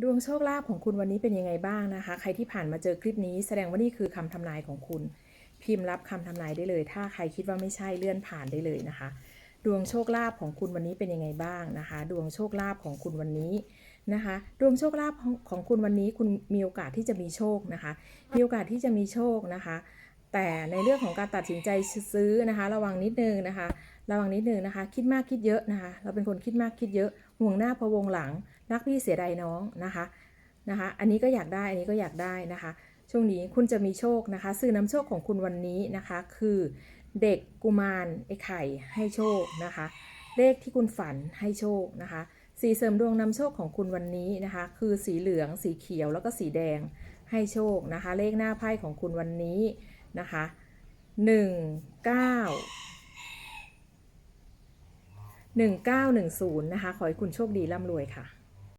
ดวงโชคลาภของคุณวันนี้เป็นยังไงบ้างนะคะ ใครที่ผ่านมาเจอคลิปนี้แสดงว่านี่คือคำทำนายของคุณ พิมพ์รับคำทำนายได้เลย ถ้าใครคิดว่าไม่ใช่เลื่อนผ่านได้เลยนะคะ ดวงโชคลาภของคุณวันนี้เป็นยังไงบ้างนะคะ ดวงโชคลาภของคุณวันนี้นะคะ ดวงโชคลาภของคุณวันนี้คุณมีโอกาสที่จะมีโชคนะคะ มีโอกาสที่จะมีโชคนะคะ แต่ในเรื่องของการตัดสินใจซื้อนะคะ ระวังนิดนึงนะคะ ระวังนิดนึงนะคะ คิดมากคิดเยอะนะคะ เราเป็นคนคิดมากคิดเยอะ ห่วงหน้าพะวงหลัง รักพี่เสียดายน้องนะคะนะคะ อันนี้ก็อยากได้ อันนี้ก็อยากได้นะคะ ช่วงนี้คุณจะมีโชคนะคะสื่อนำโชคของคุณวันนี้นะคะ คือเด็กกุมารไอ้ไข่ให้โชคนะคะ เลขที่คุณฝันให้โชคนะคะ สีเสริมดวงนำโชคของคุณวันนี้นะคะ คือสีเหลือง สีเขียวแล้วก็สีแดงให้โชคนะคะ เลขหน้าไพ่ของคุณวันนี้ นะคะหนึ่งเก้าหนึ่งเก้าหนึ่งศูนย์นะคะ ขอให้คุณโชคดีร่ำรวยค่ะ